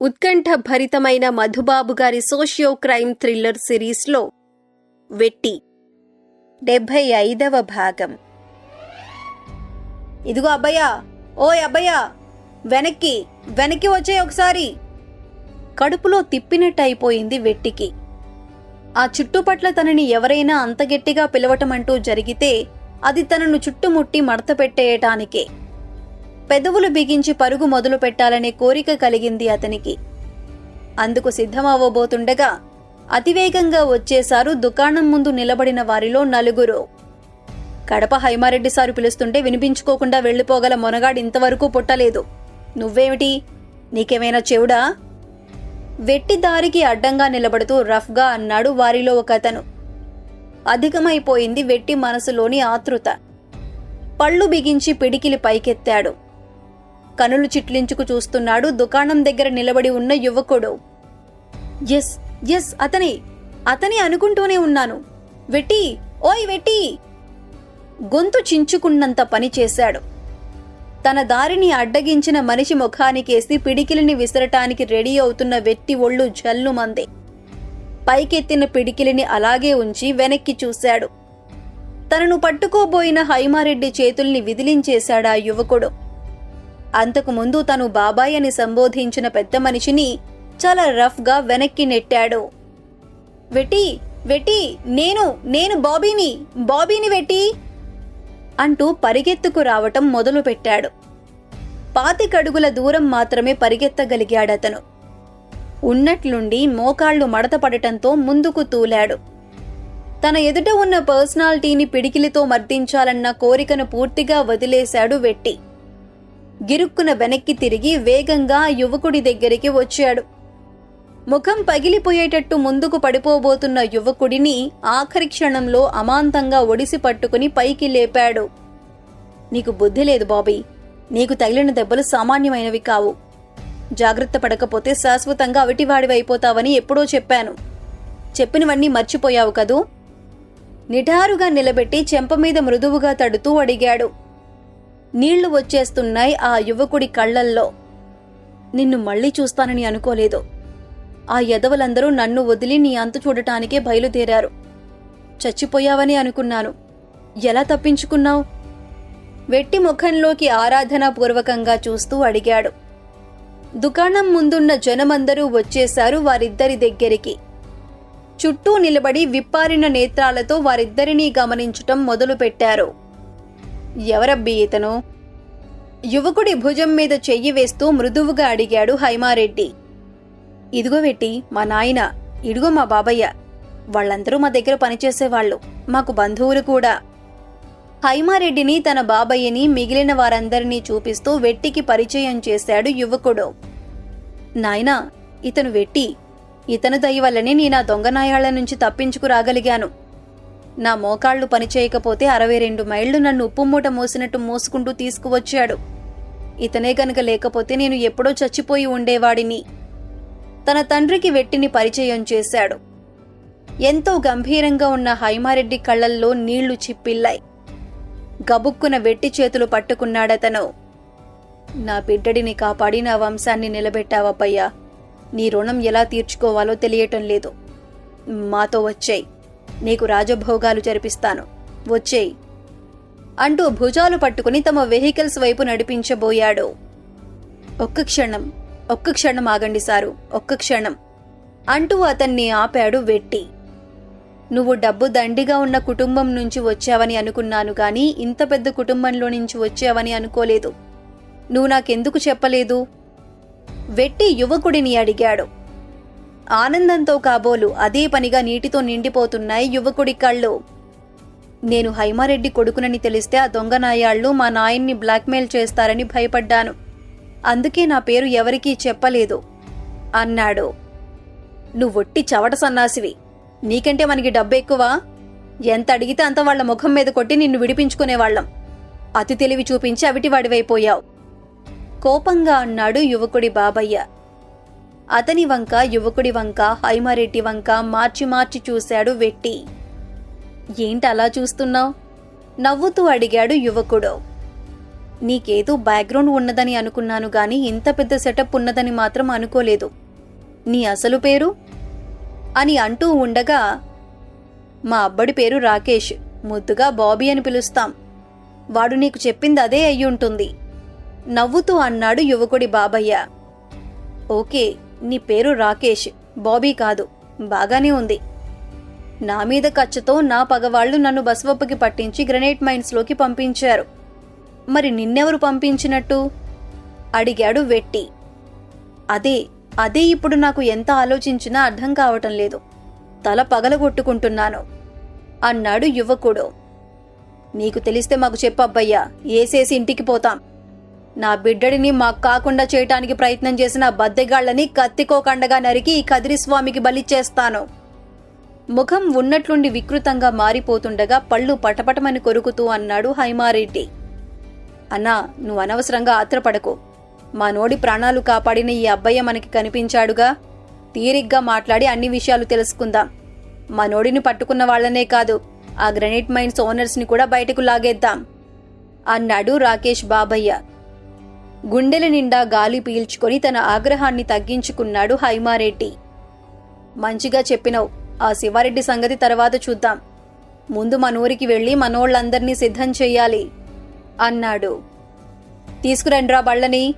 ఉత్కంఠ భరితమైన మధుబాబు గారి socio crime thriller సిరీస్లో వెట్టి. డెబ్భై ఐదవ భాగం. ఇదిగో అబ్బయ్యా ఓ అబ్బయ్యా వెనక్కి వెనక్కి వచ్చే ఒకసారి. కడుపులో తిప్పినట్టు అయిపోయింది వెట్టికి. ఆ చుట్టుపట్ల తనని ఎవరైనా అంత గట్టిగా పిలవటమంటూ జరిగితే అది తనను చుట్టుముట్టి మడత పెట్టేయటానికే. పెదవులు బిగించి పరుగు మొదలు పెట్టాలనే కోరిక కలిగింది అతనికి. అందుకు సిద్ధమవ్వబోతుండగా అతివేగంగా వచ్చేశారు దుకాణం ముందు నిలబడిన వారిలో నలుగురు. కడప హైమారెడ్డి సారు పిలుస్తుంటే వినిపించుకోకుండా వెళ్ళిపోగల మొనగాడు ఇంతవరకు పుట్టలేదు. నువ్వేమిటి? నీకేమైనా చెవుడా? వెట్టి దారికి అడ్డంగా నిలబడుతూ రఫ్గా అన్నాడు వారిలో ఒక అతను అధికమైపోయింది వెట్టి మనసులోని ఆతృత. పళ్ళు బిగించి పిడికిలి పైకెత్తాడు. కనులు చిట్లించుకు చూస్తున్నాడు. దుకాణం దగ్గర నిలబడి ఉన్న యువకుడు. ఎస్ ఎస్ అతని అతని అనుకుంటూనే ఉన్నాను. వెట్టి ఓయ్ వెట్టి! గొంతు చించుకున్నంత పని చేశాడు. తన దారిని అడ్డగించిన మనిషి ముఖానికేసి పిడికిలిని విసరటానికి రెడీ అవుతున్న వెట్టి ఒళ్ళు జల్లుమంది. పైకెత్తిన పిడికిలిని అలాగే ఉంచి వెనక్కి చూశాడు. తనను పట్టుకోబోయిన హైమారెడ్డి చేతుల్ని విదిలించేశాడా యువకుడు. అంతకు ముందు తను బాబాయ్ అని సంబోధించిన పెద్ద మనిషిని చాలా రఫ్గా వెనక్కి నెట్టాడు. వెట్టి వెట్టి నేను నేను బాబీని బాబీని వెట్టి! అంటూ పరిగెత్తుకు రావటం మొదలుపెట్టాడు. పాతికడుగుల దూరం మాత్రమే పరిగెత్తగలిగాడతను. ఉన్నట్లుండి మోకాళ్ళు మడతపడటంతో ముందుకు తూలాడు. తన ఎదుట ఉన్న పర్సనాలిటీని పిడికిలితో మర్దించాలన్న కోరికను పూర్తిగా వదిలేశాడు వెట్టి. గిరుక్కున వెనక్కి తిరిగి వేగంగా యువకుడి దగ్గరికి వచ్చాడు. ముఖం పగిలిపోయేటట్టు ముందుకు పడిపోబోతున్న యువకుడిని ఆఖరి క్షణంలో అమాంతంగా ఒడిసి పట్టుకుని పైకి లేపాడు. నీకు బుద్ధి లేదు బాబీ. నీకు తగిలిన దెబ్బలు సామాన్యమైనవి కావు. జాగ్రత్త పడకపోతే శాశ్వతంగా అవిటివాడివి అయిపోతావని ఎప్పుడో చెప్పాను. చెప్పినవన్నీ మర్చిపోయావు కదూ? నిఠారుగా నిలబెట్టి చెంప మీద మృదువుగా తడుతూ అడిగాడు. నీళ్ళు వచ్చేస్తున్నాయి ఆ యువకుడి కళ్ళల్లో. నిన్ను మళ్ళీ చూస్తానని అనుకోలేదు. ఆ యదవలందరూ నన్ను వదిలి నీ అంతు చూడటానికే బయలుదేరారు. చచ్చిపోయావని అనుకున్నాను. ఎలా తప్పించుకున్నావు? వెట్టి ముఖంలోకి ఆరాధనాపూర్వకంగా చూస్తూ అడిగాడు. దుకాణం ముందున్న జనమందరూ వచ్చేశారు వారిద్దరి దగ్గరికి. చుట్టూ నిలబడి విప్పారిన నేత్రాలతో వారిద్దరినీ గమనించటం మొదలుపెట్టారు. ఎవరబ్బి ఇతను? యువకుడి భుజం మీద చెయ్యి వేస్తూ మృదువుగా అడిగాడు హైమారెడ్డి. ఇదిగో వెట్టి మా నాయన ఇడుగో మా బాబయ్య. వాళ్ళందరూ మా దగ్గర పనిచేసేవాళ్ళు మాకు బంధువులు కూడా. హైమారెడ్డిని తన బాబయ్యని మిగిలిన వారందరినీ చూపిస్తూ వెట్టికి పరిచయం చేశాడు యువకుడు. నాయనా ఇతను వెట్టి. ఇతను దయ వల్లనే నేను ఆ దొంగ నుంచి తప్పించుకురాగలిగాను. నా మోకాళ్ళు పనిచేయకపోతే అరవై రెండు మైళ్ళు నన్ను ఉప్పు మూట మోసినట్టు మోసుకుంటూ తీసుకువచ్చాడు. ఇతనే గనక లేకపోతే నేను ఎప్పుడో చచ్చిపోయి ఉండేవాడిని. తన తండ్రికి వెట్టిని పరిచయం చేశాడు. ఎంతో గంభీరంగా ఉన్న హైమారెడ్డి కళ్ళల్లో నీళ్ళు చిప్పిల్లాయి. గబుక్కున వెట్టి చేతులు పట్టుకున్నాడతను. నా బిడ్డడిని కాపాడి నా వంశాన్ని నిలబెట్టావబ్బయ్యా నీ రుణం ఎలా తీర్చుకోవాలో తెలియటం లేదు. మాతో వచ్చాయి. నీకు రాజభోగాలు జరిపిస్తాను. వచ్చేయ్. అంటూ భుజాలు పట్టుకుని తమ వెహికల్స్ వైపు నడిపించబోయాడు. ఒక్క క్షణం ఒక్క క్షణం ఆగండి సారు ఒక్క క్షణం అంటూ అతన్ని ఆపాడు వెట్టి. నువ్వు డబ్బు దండిగా ఉన్న కుటుంబం నుంచి వచ్చావని అనుకున్నాను గాని ఇంత పెద్ద కుటుంబంలో నుంచి వచ్చావని అనుకోలేదు. నువ్వు నాకెందుకు చెప్పలేదు? వెట్టి యువకుడిని అడిగాడు. ఆనందంతో కాబోలు అదే పనిగా నీటితో నిండిపోతున్నాయి యువకుడి కళ్ళు. నేను హైమారెడ్డి కొడుకునని తెలిస్తే ఆ దొంగ నాయాళ్ళు మా నాయన్ని బ్లాక్మెయిల్ చేస్తారని భయపడ్డాను. అందుకే నా పేరు ఎవరికీ చెప్పలేదు. అన్నాడు. నువ్వొట్టి చవట సన్నాసివి. నీకంటే మనకి డబ్బు ఎక్కువ ఎంత అడిగితే అంత వాళ్ళ ముఖం మీద కొట్టి నిన్ను విడిపించుకునేవాళ్ళం అతి తెలివి చూపించి అవిటివాడివైపోయావు. కోపంగా అన్నాడు యువకుడి బాబయ్య. అతని వంక యువకుడి వంక హైమారెడ్డి వంక మార్చి మార్చి చూశాడు వెట్టి. ఏంటి అలా చూస్తున్నావు? నవ్వుతూ అడిగాడు యువకుడు. నీకేదో బ్యాక్గ్రౌండ్ ఉన్నదని అనుకున్నాను గాని ఇంత పెద్ద సెటప్ ఉన్నదని మాత్రం అనుకోలేదు. నీ అసలు పేరు? అని అంటూ ఉండగా మా అబ్బడి పేరు రాకేష్. ముద్దుగా బాబీ అని పిలుస్తాం. వాడు నీకు చెప్పింది అదే అయ్యుంటుంది. నవ్వుతూ అన్నాడు యువకుడి బాబయ్య. ఓకే. నీ పేరు రాకేష్. బాబీ కాదు. బాగానే ఉంది. నా మీద ఖర్చుతో నా పగవాళ్ళు నన్ను బస్వప్పకి పట్టించి గ్రనేట్ మైన్స్లోకి పంపించారు. మరి నిన్నెవరు పంపించినట్టు? అడిగాడు వెట్టి. అదే అదే ఇప్పుడు నాకు ఎంత ఆలోచించినా అర్థం కావటం లేదు. తల పగలగొట్టుకుంటున్నాను. అన్నాడు యువకుడు. నీకు తెలిస్తే మాకు చెప్పబ్బయ్యా. ఏసేసి ఇంటికి పోతాం. నా బిడ్డడిని మాకు కాకుండా చేయటానికి ప్రయత్నం చేసిన బద్దెగాళ్ళని కత్తికోకండగా నరికి ఈ కదిరిస్వామికి బలిచ్చేస్తాను. ముఖం ఉన్నట్లుండి వికృతంగా మారిపోతుండగా పళ్ళు పటపటమని కొరుకుతూ అన్నాడు హైమారెడ్డి. అన్నా నువ్వు అనవసరంగా ఆత్రపడకు. మా నోడి ప్రాణాలు కాపాడిన ఈ అబ్బయ్య మనకి కనిపించాడుగా? తీరిగ్గా మాట్లాడి అన్ని విషయాలు తెలుసుకుందాం. మా నోడిని పట్టుకున్న వాళ్ళనే కాదు ఆ గ్రనైట్ మైన్స్ ఓనర్స్ని కూడా బయటకు లాగేద్దాం అన్నాడు రాకేష్ బాబయ్య. గుండెల నిండా గాలి పీల్చుకొని తన ఆగ్రహాన్ని తగ్గించుకున్నాడు హైమారెడ్డి. మంచిగా చెప్పినవు. ఆ శివారెడ్డి సంగతి తర్వాత చూద్దాం. ముందు మనూరికి వెళ్ళి మనోళ్ళందర్నీ సిద్ధం చెయ్యాలి అన్నాడు. తీసుకురండ్రా బళ్ళని.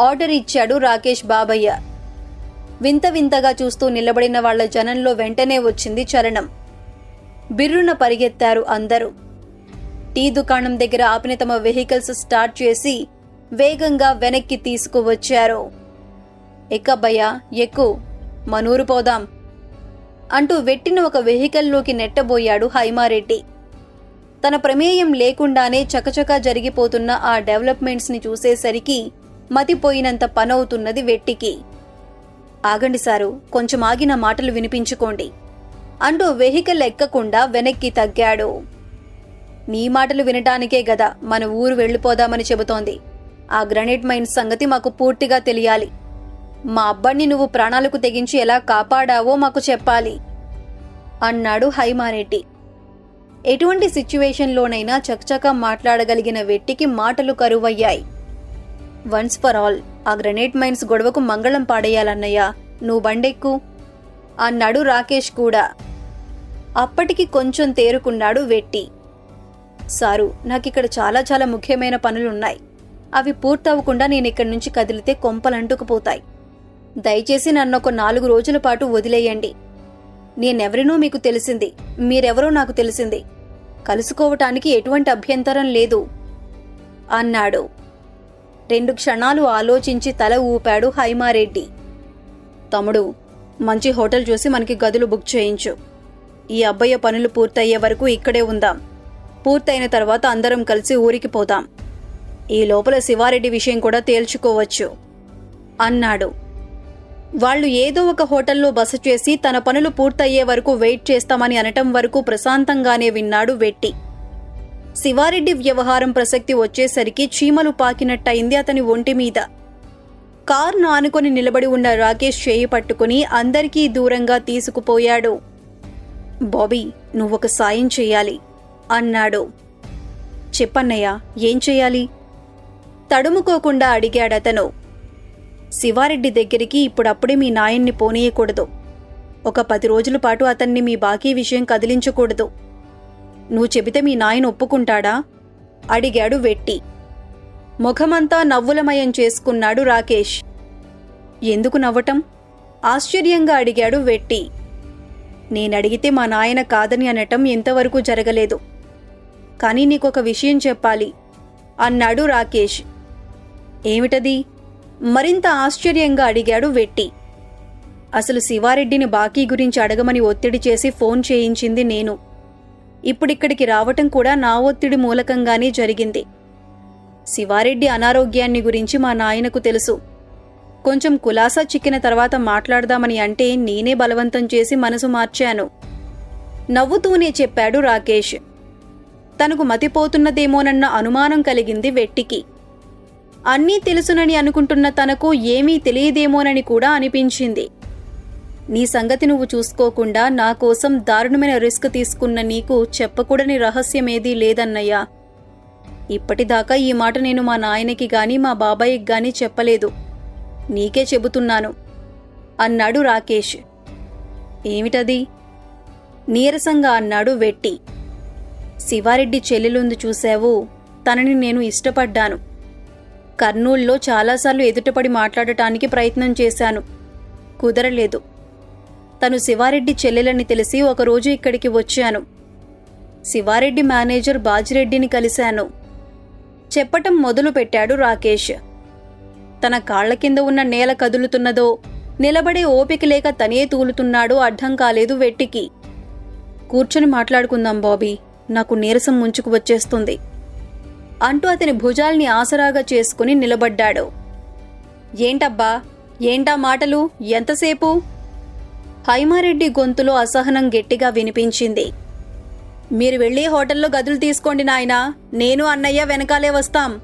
ఆర్డర్ ఇచ్చాడు రాకేష్ బాబయ్య. వింత వింతగా చూస్తూ నిలబడిన వాళ్ళ జనంలో వెంటనే వచ్చింది చలనం బిర్రున పరిగెత్తారు అందరూ. టీ దుకాణం దగ్గర ఆపిన తమ వెహికల్స్ స్టార్ట్ చేసి వేగంగా వెనక్కి తీసుకువచ్చారు. ఎక్కబ్బయ్యా ఎక్కు మనూరు పోదాం అంటూ వెట్టిన ఒక వెహికల్లోకి నెట్టబోయాడు హైమారెడ్డి. తన ప్రమేయం లేకుండానే చకచకా జరిగిపోతున్న ఆ డెవలప్మెంట్స్ని చూసేసరికి మతిపోయినంత పనవుతున్నది వెట్టికి. ఆగండి సారు కొంచెం ఆగిన మాటలు వినిపించుకోండి అంటూ వెహికల్ ఎక్కకుండా వెనక్కి తగ్గాడు. నీ మాటలు వినటానికే గదా మన ఊరు వెళ్ళిపోదామని చెబుతోంది. ఆ గ్రనేట్ మైన్ సంగతి మాకు పూర్తిగా తెలియాలి. మా అబ్బాయిని నువ్వు ప్రాణాలకు తెగించి ఎలా కాపాడావో మాకు చెప్పాలి. అన్నాడు హైమారెడ్డి ఎటువంటి సిచ్యువేషన్లోనైనా చకచకా మాట్లాడగలిగిన వెట్టికి మాటలు కరువయ్యాయి. వన్స్ ఫర్ ఆల్ ఆ గ్రనేట్ మైన్స్ గొడవకు మంగళం పాడేయాలన్నయ్య నువ్వు బండెక్కు అన్నాడు రాకేష్ కూడా. అప్పటికి కొంచెం తేరుకున్నాడు వెట్టి. సారు నాకిక్కడ చాలా చాలా ముఖ్యమైన పనులున్నాయి. అవి పూర్తవకుండా నేను ఇక్కడి నుంచి కదిలితే కొంపలంటుకుపోతాయి దయచేసి నన్ను ఒక నాలుగు రోజుల పాటు వదిలేయండి. నేనెవరినో మీకు తెలిసింది మీరెవరో నాకు తెలిసింది. కలుసుకోవటానికి ఎటువంటి అభ్యంతరం లేదు అన్నాడు. రెండు క్షణాలు ఆలోచించి తల ఊపాడు హైమారెడ్డి. తమ్ముడు మంచి హోటల్ చూసి మనకి గదులు బుక్ చేయించు. ఈ అబ్బయ్య పనులు పూర్తయ్యే వరకు ఇక్కడే ఉందాం. పూర్తయిన తర్వాత అందరం కలిసి ఊరికి పోదాం. ఈ లోపల శివారెడ్డి విషయం కూడా తేల్చుకోవచ్చు. అన్నాడు. వాళ్ళు ఏదో ఒక హోటల్లో బస చేసి తన పనులు పూర్తయ్యే వరకు వెయిట్ చేస్తామని అనటం వరకు ప్రశాంతంగానే విన్నాడు వెట్టి. శివారెడ్డి వ్యవహారం ప్రసక్తి వచ్చేసరికి చీమలు పాకినట్టయింది అతని ఒంటి మీద. కారును ఆనుకొని నిలబడి ఉన్న రాకేష్ చేయి పట్టుకుని అందరికీ దూరంగా తీసుకుపోయాడు. బాబీ నువ్వొక సాయం చేయాలి అన్నాడు. చెప్పన్నయ్యా ఏం చేయాలి తడుముకోకుండా అడిగాడతను. శివారెడ్డి దగ్గరికి ఇప్పుడప్పుడే మీ నాయన్ని పోనీయకూడదు. ఒక పది రోజుల పాటు అతన్ని మీ బాకీ విషయం కదిలించకూడదు. నువ్వు చెబితే మీ నాయన ఒప్పుకుంటాడా? అడిగాడు వెట్టి. ముఖమంతా నవ్వులమయం చేసుకున్నాడు రాకేష్. ఎందుకు నవ్వటం? ఆశ్చర్యంగా అడిగాడు వెట్టి. నేనడిగితే మా నాయన కాదని అనటం ఇంతవరకు జరగలేదు. కానీ నీకొక విషయం చెప్పాలి అన్నాడు రాకేష్. ఏమిటది? మరింత ఆశ్చర్యంగా అడిగాడు వెట్టి. అసలు శివారెడ్డిని బాకీ గురించి అడగమని ఒత్తిడి చేసి ఫోన్ చేయించింది నేను. ఇప్పుడిక్కడికి రావటం కూడా నా ఒత్తిడి మూలకంగానే జరిగింది. శివారెడ్డి అనారోగ్యాన్ని గురించి మా నాయనకు తెలుసు. కొంచెం కులాసా చిక్కిన తర్వాత మాట్లాడదామని అంటే నేనే బలవంతం చేసి మనసు మార్చాను. నవ్వుతూనే చెప్పాడు రాకేష్. తనకు మతిపోతున్నదేమోనన్న అనుమానం కలిగింది వెట్టికి. అన్నీ తెలుసునని అనుకుంటున్న తనకు ఏమీ తెలియదేమోనని కూడా అనిపించింది. నీ సంగతి నువ్వు చూసుకోకుండా నా కోసం దారుణమైన రిస్క్ తీసుకున్న నీకు చెప్పకూడని రహస్యమేదీ లేదన్నయ్యా. ఇప్పటిదాకా ఈ మాట నేను మా నాయనకి గాని మా బాబాయికి గాని చెప్పలేదు. నీకే చెబుతున్నాను. అన్నాడు రాకేష్. ఏమిటది? నీరసంగా అన్నాడు వెట్టి. శివారెడ్డి చెల్లెలుంది చూశావు తనని నేను ఇష్టపడ్డాను. కర్నూల్లో చాలాసార్లు ఎదుటపడి మాట్లాడటానికి ప్రయత్నం చేశాను. కుదరలేదు. తను శివారెడ్డి చెల్లెలని తెలిసి ఒకరోజు ఇక్కడికి వచ్చాను. శివారెడ్డి మేనేజర్ బాజిరెడ్డిని కలిశాను. చెప్పటం మొదలు పెట్టాడు రాకేష్. తన కాళ్ళ కింద ఉన్న నేల కదులుతున్నదో నిలబడే ఓపిక లేక తనే తూలుతున్నాడో అర్థం కాలేదు వెట్టికి. కూర్చొని మాట్లాడుకుందాం బాబీ. నాకు నీరసం ముంచుకు వచ్చేస్తుంది. అంటూ అతని భుజాల్ని ఆసరాగా చేసుకుని నిలబడ్డాడు. ఏంటబ్బా? ఏంటా మాటలు? ఎంతసేపు? హైమారెడ్డి గొంతులో అసహనం గట్టిగా వినిపించింది. మీరు వెళ్ళి హోటల్లో గదులు తీసుకోండి నాయనా. నేను అన్నయ్య వెనకాలే వస్తాం.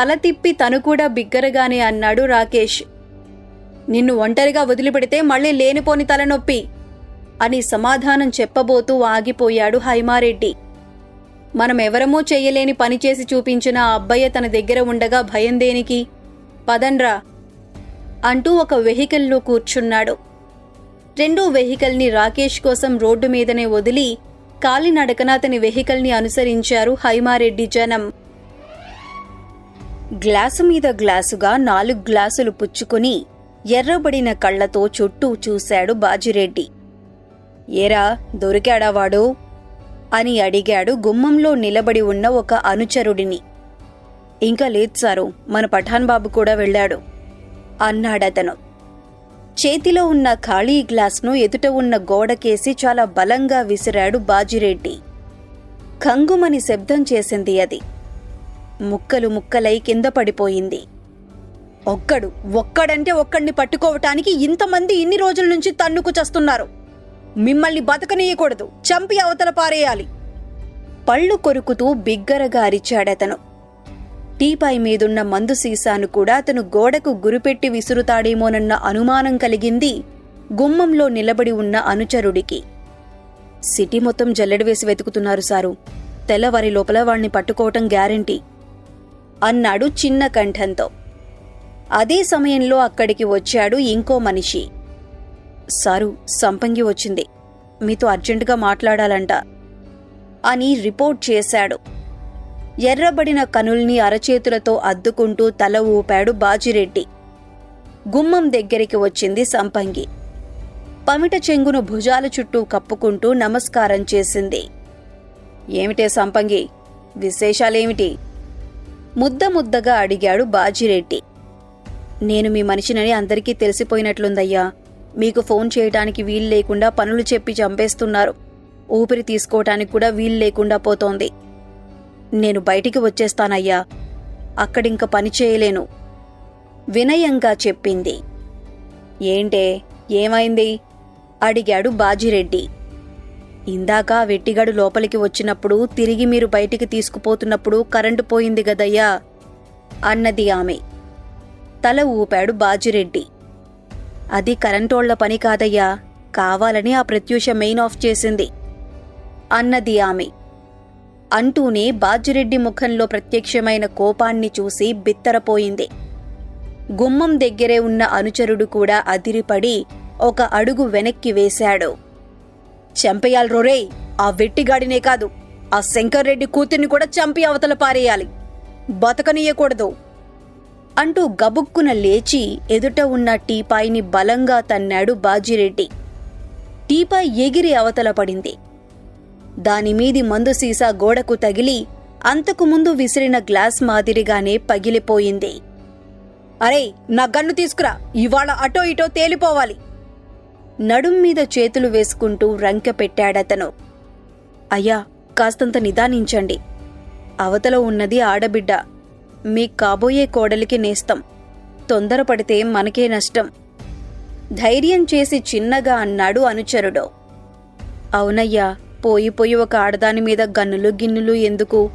తల తిప్పి తను కూడా బిగ్గరగానే అన్నాడు రాకేష్. నిన్ను ఒంటరిగా వదిలిపెడితే మళ్ళీ లేనిపోని తలనొప్పి అని సమాధానం చెప్పబోతూ ఆగిపోయాడు హైమారెడ్డి. మనం ఎవరమూ చెయ్యలేని పని చేసి చూపించిన ఆ అబ్బయ్య తన దగ్గర ఉండగా భయం దేనికి? పదండ్రా అంటూ ఒక వెహికల్లో కూర్చున్నాడు. రెండో వెహికల్ని రాకేష్ కోసం రోడ్డు మీదనే వదిలి కాలినడకన అతని వెహికల్ని అనుసరించారు హైమారెడ్డి జనం. గ్లాసు మీద గ్లాసుగా నాలుగు గ్లాసులు పుచ్చుకుని ఎర్రబడిన కళ్ళతో చుట్టూ చూశాడు బాజిరెడ్డి. ఏరా దొరికాడా వాడు? అని అడిగాడు. గుమ్మంలో నిలబడి ఉన్న ఒక అనుచరుడిని. ఇంకా లేదు సారు మన పఠాన్ బాబు కూడా వెళ్ళాడు అన్నాడతను. చేతిలో ఉన్న ఖాళీ గ్లాస్ను ఎదుట ఉన్న గోడకేసి చాలా బలంగా విసిరాడు బాజిరెడ్డి. కంగుమని శబ్దం చేసింది అది. ముక్కలు ముక్కలై కింద పడిపోయింది. ఒక్కడు ఒక్కడంటే ఒక్కడిని పట్టుకోవటానికి ఇంతమంది ఇన్ని రోజుల నుంచి తన్నుకు చస్తున్నారు. మిమ్మల్ని బతకనీయకూడదు. చంపి అవతల పారేయాలి. పళ్ళు కొరుకుతూ బిగ్గరగా అరిచాడతను. టీపాయ్ మీదున్న మందు సీసాను కూడా అతను గోడకు గురిపెట్టి విసురుతాడేమోనన్న అనుమానం కలిగింది గుమ్మంలో నిలబడి ఉన్న అనుచరుడికి. సిటీ మొత్తం జల్లెడ వేసి వెతుకుతున్నారు సారు. తెల్లవారి లోపల వాణ్ణి పట్టుకోవటం గ్యారంటీ. అన్నాడు చిన్న కంఠంతో. అదే సమయంలో అక్కడికి వచ్చాడు ఇంకో మనిషి. సారు సంపంగి వచ్చింది. మీతో అర్జెంటుగా మాట్లాడాలంట. అని రిపోర్ట్ చేశాడు. ఎర్రబడిన కనుల్ని అరచేతులతో అద్దుకుంటూ తల ఊపాడు బాజిరెడ్డి. గుమ్మం దగ్గరికి వచ్చింది సంపంగి. పమిట చెంగును భుజాల చుట్టూ కప్పుకుంటూ నమస్కారం చేసింది. ఏమిటే సంపంగి? విశేషాలేమిటి? ముద్ద ముద్దగా అడిగాడు బాజిరెడ్డి. నేను మీ మనిషినని అందరికీ తెలిసిపోయినట్లుందయ్యా. మీకు ఫోన్ చేయటానికి వీలు లేకుండా పనులు చెప్పి చంపేస్తున్నారు. ఊపిరి తీసుకోవటానికి కూడా వీలు లేకుండా పోతోంది. నేను బయటికి వచ్చేస్తానయ్యా. అక్కడింక పని చేయలేను. వినయంగా చెప్పింది. ఏంటే? ఏమైంది? అడిగాడు బాజిరెడ్డి. ఇందాక వెట్టిగాడు లోపలికి వచ్చినప్పుడు తిరిగి మీరు బయటికి తీసుకుపోతున్నప్పుడు కరెంటు పోయింది గదయ్యా అన్నది ఆమె. తల ఊపాడు బాజిరెడ్డి. అది కరెంటోళ్ళ పని కాదయ్యా. కావాలని ఆ ప్రత్యూష మెయిన్ ఆఫ్ చేసింది. అన్నది ఆమె. అంటూనే బాజిరెడ్డి ముఖంలో ప్రత్యక్షమైన కోపాన్ని చూసి బిత్తరపోయింది. గుమ్మం దగ్గరే ఉన్న అనుచరుడు కూడా అదిరిపడి ఒక అడుగు వెనక్కి వేశాడు. చంపేయాలి రోరేయ్ ఆ వెట్టిగాడినే కాదు. ఆ శంకర్రెడ్డి కూతుర్ని కూడా చంపి అవతల పారేయాలి. బతకనీయకూడదు. అంటూ గబుక్కున లేచి ఎదుట ఉన్న టీపాయిని బలంగా తన్నాడు బాజిరెడ్డి. టీపాయ్ ఎగిరి అవతల పడింది. దానిమీది మందు సీసా గోడకు తగిలి అంతకు ముందు విసిరిన గ్లాస్ మాదిరిగానే పగిలిపోయింది. అరే నా గన్ను తీసుకురా. ఇవాళ అటో ఇటో తేలిపోవాలి. నడుం మీద చేతులు వేసుకుంటూ రంకె పెట్టాడతను. అయ్యా కాస్తంత నిదానించండి. అవతల ఉన్నది ఆడబిడ్డ. మీ కాబోయే కోడలికి నేస్తం. తొందరపడితే మనకే నష్టం. ధైర్యం చేసి చిన్నగా అన్నాడు అనుచరుడు. అవునయ్యా పోయి పోయి ఒక ఆడదాని మీద గన్నులు గిన్నులు ఎందుకు?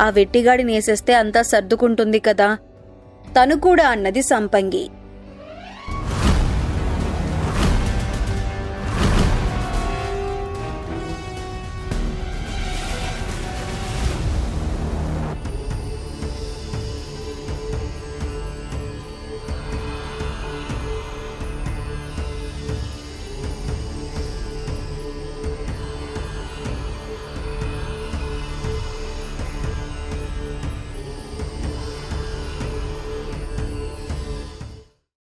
ఆ వెట్టిగాడి నేసేస్తే అంతా సర్దుకుంటుంది కదా? తను కూడా అన్నది సంపంగి.